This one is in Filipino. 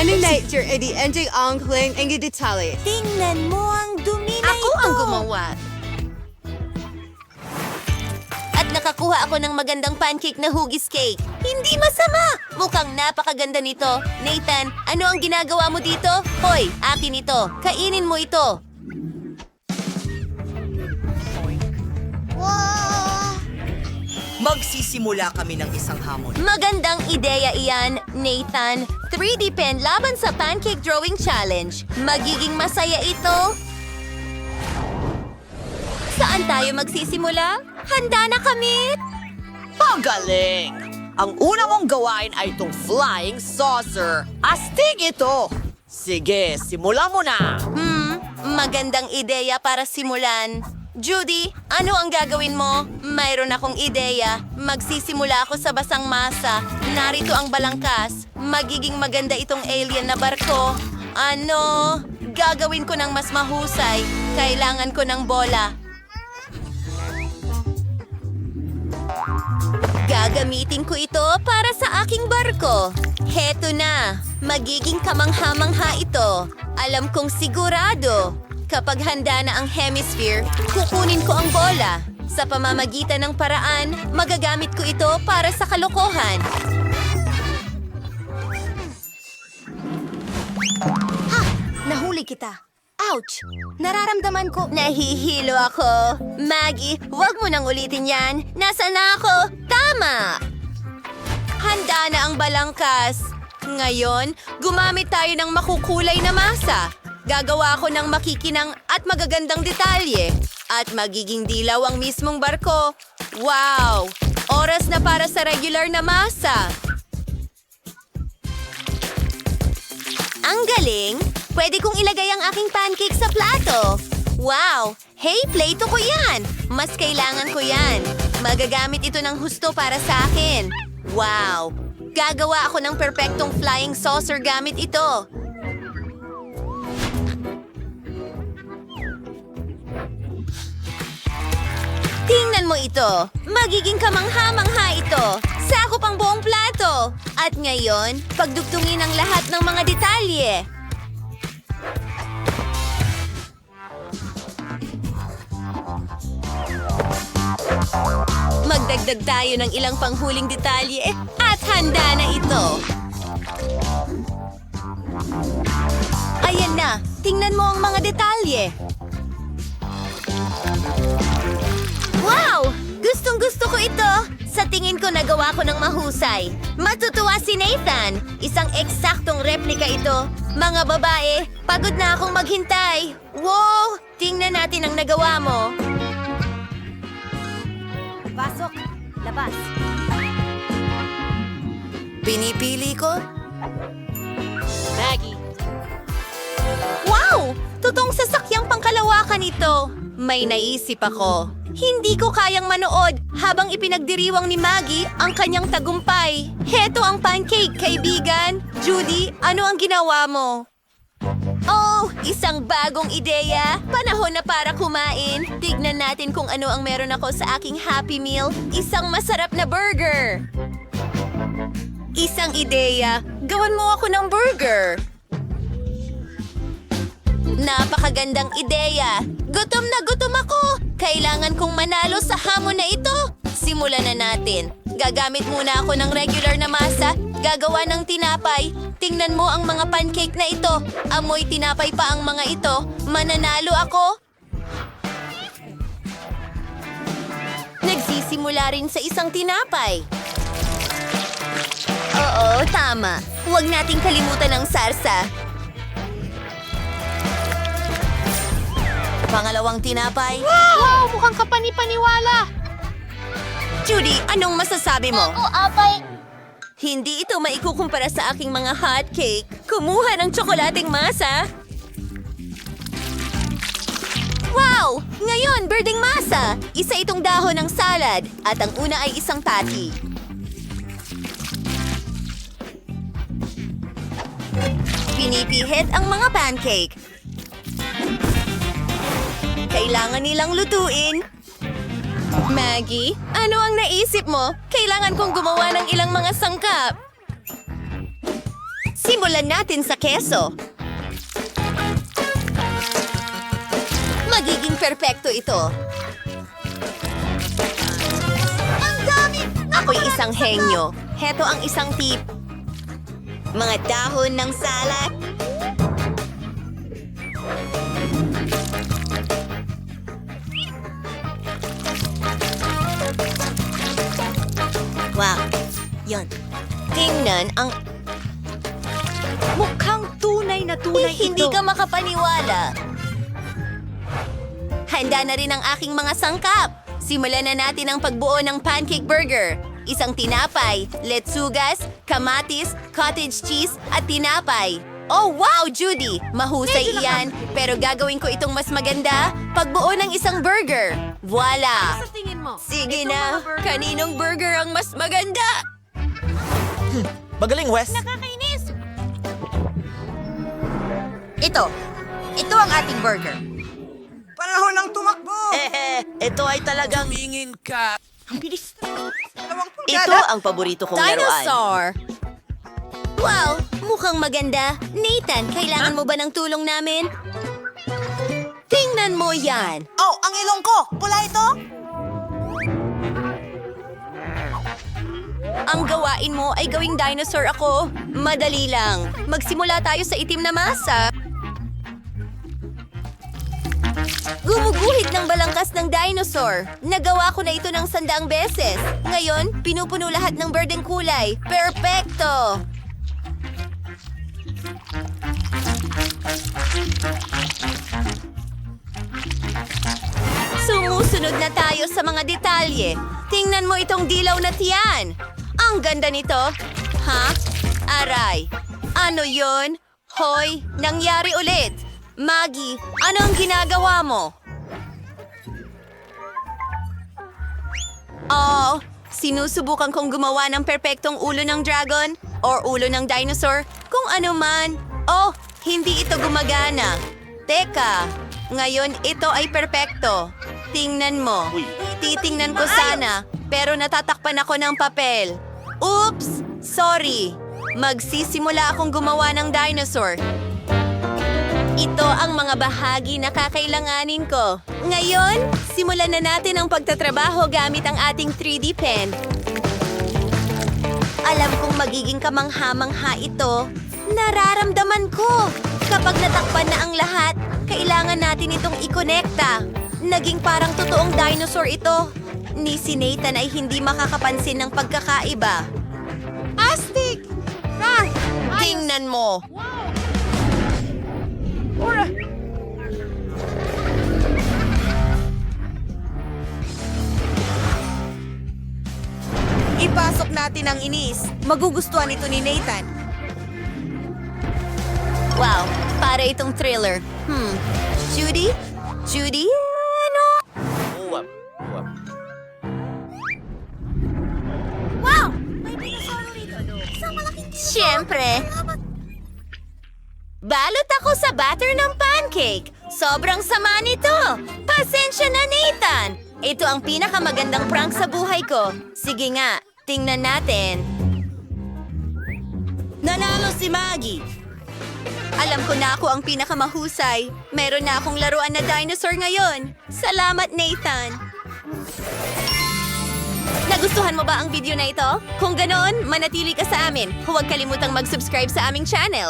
Ano nature edi enjay angling ang detalye. Tingnan mo ang dumi na Ako ito. ang gumawa. At nakakuha ako ng magandang pancake na hugis cake. Hindi masama! Mukhang napakaganda nito. Nathan, ano ang ginagawa mo dito? Hoy, akin ito. Kainin mo ito. Magsisimula kami ng isang hamon. Magandang ideya iyan, Nathan. 3D pen laban sa Pancake Drawing Challenge. Magiging masaya ito. Saan tayo magsisimula? Handa na kami! Pagaling! Ang una mong gawain ay itong flying saucer. Astig ito! Sige, simula mo na! Hmm, magandang ideya para simulan. Judy, ano ang gagawin mo? Mayroon akong ideya. Magsisimula ako sa basang masa. Narito ang balangkas. Magiging maganda itong alien na barko. Ano? Gagawin ko ng mas mahusay. Kailangan ko ng bola. Gagamitin ko ito para sa aking barko. Heto na. Magiging kamangha-mangha ito. Alam kong sigurado. Kapag handa na ang hemisphere, kukunin ko ang bola. Sa pamamagitan ng paraan, magagamit ko ito para sa kalokohan. Nahuli kita. Ouch! Nararamdaman ko. Nahihilo ako. Maggie, huwag mo nang ulitin yan. Nasaan na ako? Tama! Handa na ang balangkas. Ngayon, gumamit tayo ng makukulay na masa. Gagawa ko ng makikinang at magagandang detalye. At magiging dilaw ang mismong barko. Wow! Oras na para sa regular na masa. Ang galing! Pwede kong ilagay ang aking pancake sa plato. Wow! Hey, plato ko yan! Mas kailangan ko yan. Magagamit ito ng husto para sa akin. Wow! Gagawa ako ng perpektong flying saucer gamit ito. Tingnan mo ito. Magiging kamangha-mangha ito. Sakop ang buong plato. At ngayon, pagdugtungin ang lahat ng mga detalye. Magdagdag tayo ng ilang panghuling detalye at handa na ito. Ayan na, tingnan mo ang mga detalye. Tingin ko nagawa ko ng mahusay. Matutuwa si Nathan! Isang eksaktong replika ito. Mga babae, pagod na akong maghintay. Wow! Tingnan natin ang nagawa mo. Pasok. Labas. Pinipili ko? Maggie, Wow! Totoong sasakyang pangkalawakan ito. May naisip ako. Hindi ko kayang manood habang ipinagdiriwang ni Maggie ang kanyang tagumpay. Heto ang pancake, kaibigan. Judy, ano ang ginawa mo? Oh, isang bagong ideya. Panahon na para kumain. Tignan natin kung ano ang meron ako sa aking Happy Meal. Isang masarap na burger. Isang ideya. Gawan mo ako ng burger. Napakagandang ideya. Gutom na gutom ako. Kailangan kong manalo sa hamon na ito. Simulan na natin. Gagamit muna ako ng regular na masa. Gagawa ng tinapay. Tingnan mo ang mga pancake na ito. Amoy tinapay pa ang mga ito. Mananalo ako. Nagsisimula rin sa isang tinapay. Oo, tama. Huwag nating kalimutan ang sarsa. Pangalawang tinapay. Wow! Mukhang kapani-paniwala. Judy, anong masasabi mo? Oo, apay. Hindi ito maikukumpara sa aking mga hotcake. Kumuha ng tsokolating masa. Wow! Ngayon, birding masa. Isa itong dahon ng salad. At ang una ay isang patty. Pinipihit ang mga pancake. Kailangan nilang lutuin. Maggie, ano ang naisip mo? Kailangan kong gumawa ng ilang mga sangkap. Simulan natin sa keso. Magiging perpekto ito. Ang dami! Ako'y isang henyo. Heto ang isang tip. Mga dahon ng salad. Wow. Yon. Tingnan ang... Mukhang tunay na tunay Hindi ka makapaniwala. Handa na rin ang aking mga sangkap. Simulan na natin ang pagbuo ng pancake burger. Isang tinapay, letsugas, kamatis, cottage cheese, at tinapay. Oh wow, Judy! Mahusay iyan, pero gagawin ko itong mas maganda pagbuo ng isang burger. Voila! tingin mo? Sige na, kaninong burger ang mas maganda? Magaling, Wes. Nakakainis! Ito. Ito ang ating burger. Panahon ng tumakbo! Eh, ito ay talagang... Tingin ka. Ito ang paborito kong laruan. Dinosaur! Wow, mukhang maganda. Nathan, kailangan mo ba ng tulong namin? Tingnan mo yan. Oh, ang ilong ko! Pula ito? Ang gawain mo ay gawing dinosaur ako. Madali lang. Magsimula tayo sa itim na masa. Gumuguhit ng balangkas ng dinosaur. Nagawa ko na ito ng sandaang beses. Ngayon, pinupuno lahat ng berdeng kulay. Perpekto! Sumusunod na tayo sa mga detalye. Tingnan mo itong dilaw na tiyan. Ang ganda nito. Ha? Aray. Ano yon? Hoy, nangyari ulit. Maggie, ano ang ginagawa mo? Oh, sinusubukan kong gumawa ng perpektong ulo ng dragon or ulo ng dinosaur, kung ano man. Oh, hindi ito gumagana. Teka, ngayon ito ay perpekto. Tingnan mo. Titingnan ko sana, pero natatakpan ako ng papel. Oops! Sorry. Magsisimula akong gumawa ng dinosaur. Ito ang mga bahagi na kakailanganin ko. Ngayon, simulan na natin ang pagtatrabaho gamit ang ating 3D pen. Alam kong magiging kamangha-mangha ito. Nararamdaman ko. Kapag natakpan na ang lahat, kailangan natin itong ikonekta. Naging parang totoong dinosaur ito. Ni si Nathan ay hindi makakapansin ng pagkakaiba. Astig! Ah! Tingnan mo. Ipasok natin ang inis. Magugustuhan ito ni Nathan. Wow, para itong thriller. Hmm. Judy? Judy? Ano? Uwap. Uwap. Wow! May dinosaur rito. Isang malaking Siyempre. Balot ako sa batter ng pancake. Sobrang sama nito. Pasensya na, Nathan. Ito ang pinakamagandang prank sa buhay ko. Sige nga, tingnan natin. Nanalo si Maggie! Alam ko na ako ang pinakamahusay. Meron na akong laruan na dinosaur ngayon. Salamat, Nathan. Nagustuhan mo ba ang video na ito? Kung ganoon, manatili ka sa amin. Huwag kalimutang mag-subscribe sa aming channel.